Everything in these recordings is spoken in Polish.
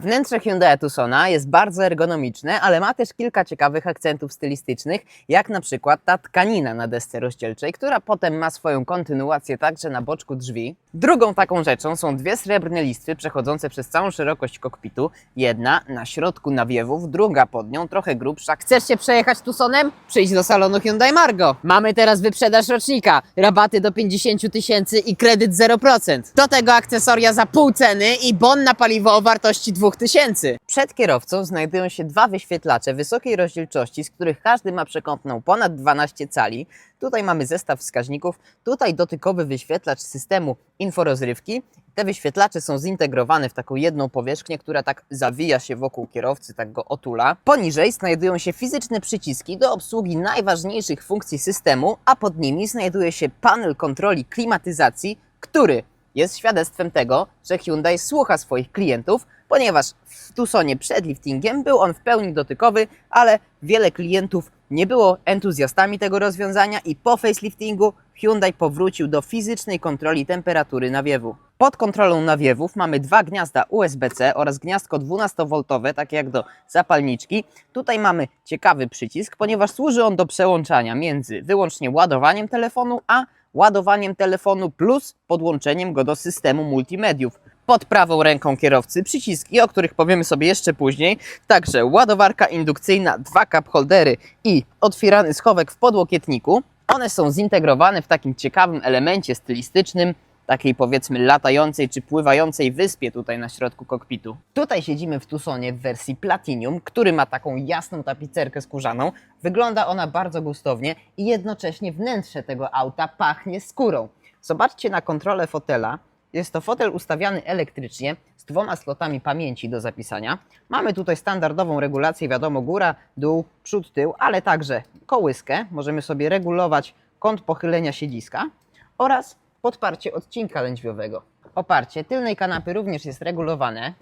Wnętrze Hyundai Tucsona jest bardzo ergonomiczne, ale ma też kilka ciekawych akcentów stylistycznych, jak na przykład ta tkanina na desce rozdzielczej, która potem ma swoją kontynuację także na boczku drzwi. Drugą taką rzeczą są dwie srebrne listwy przechodzące przez całą szerokość kokpitu. Jedna na środku nawiewów, druga pod nią, trochę grubsza. Chcesz się przejechać Tucsonem? Przyjdź do salonu Hyundai Margo. Mamy teraz wyprzedaż rocznika, rabaty do 50 tysięcy i kredyt 0%. Do tego akcesoria za pół ceny i bon na paliwo o wartości 2000. Przed kierowcą znajdują się dwa wyświetlacze wysokiej rozdzielczości, z których każdy ma przekątną ponad 12 cali. Tutaj mamy zestaw wskaźników, tutaj dotykowy wyświetlacz systemu inforozrywki. Te wyświetlacze są zintegrowane w taką jedną powierzchnię, która tak zawija się wokół kierowcy, tak go otula. Poniżej znajdują się fizyczne przyciski do obsługi najważniejszych funkcji systemu, a pod nimi znajduje się panel kontroli klimatyzacji, który jest świadectwem tego, że Hyundai słucha swoich klientów, ponieważ w Tucsonie przed liftingiem był on w pełni dotykowy, ale wiele klientów nie było entuzjastami tego rozwiązania i po faceliftingu Hyundai powrócił do fizycznej kontroli temperatury nawiewu. Pod kontrolą nawiewów mamy dwa gniazda USB-C oraz gniazdko 12V, takie jak do zapalniczki. Tutaj mamy ciekawy przycisk, ponieważ służy on do przełączania między wyłącznie ładowaniem telefonu, a ładowaniem telefonu plus podłączeniem go do systemu multimediów. Pod prawą ręką kierowcy przyciski, o których powiemy sobie jeszcze później, także ładowarka indukcyjna, dwa cup holdery i otwierany schowek w podłokietniku. One są zintegrowane w takim ciekawym elemencie stylistycznym, takiej powiedzmy latającej czy pływającej wyspie tutaj na środku kokpitu. Tutaj siedzimy w Tucsonie w wersji Platinum, który ma taką jasną tapicerkę skórzaną. Wygląda ona bardzo gustownie i jednocześnie wnętrze tego auta pachnie skórą. Zobaczcie na kontrolę fotela. Jest to fotel ustawiany elektrycznie z dwoma slotami pamięci do zapisania. Mamy tutaj standardową regulację, wiadomo, góra, dół, przód, tył, ale także kołyskę. Możemy sobie regulować kąt pochylenia siedziska oraz podparcie odcinka lędźwiowego. Oparcie tylnej kanapy również jest regulowane.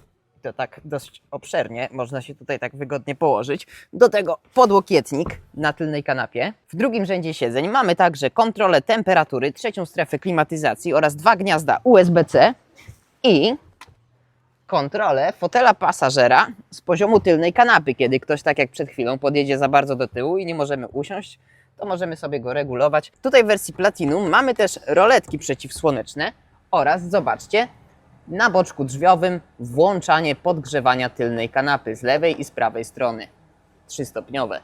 To tak dość obszernie, można się tutaj tak wygodnie położyć. Do tego podłokietnik na tylnej kanapie. W drugim rzędzie siedzeń mamy także kontrolę temperatury, trzecią strefę klimatyzacji oraz dwa gniazda USB-C i kontrolę fotela pasażera z poziomu tylnej kanapy. Kiedy ktoś, tak jak przed chwilą, podjedzie za bardzo do tyłu i nie możemy usiąść, to możemy sobie go regulować. Tutaj w wersji Platinum mamy też roletki przeciwsłoneczne oraz, zobaczcie, na boczku drzwiowym włączanie podgrzewania tylnej kanapy z lewej i z prawej strony. Trzystopniowe.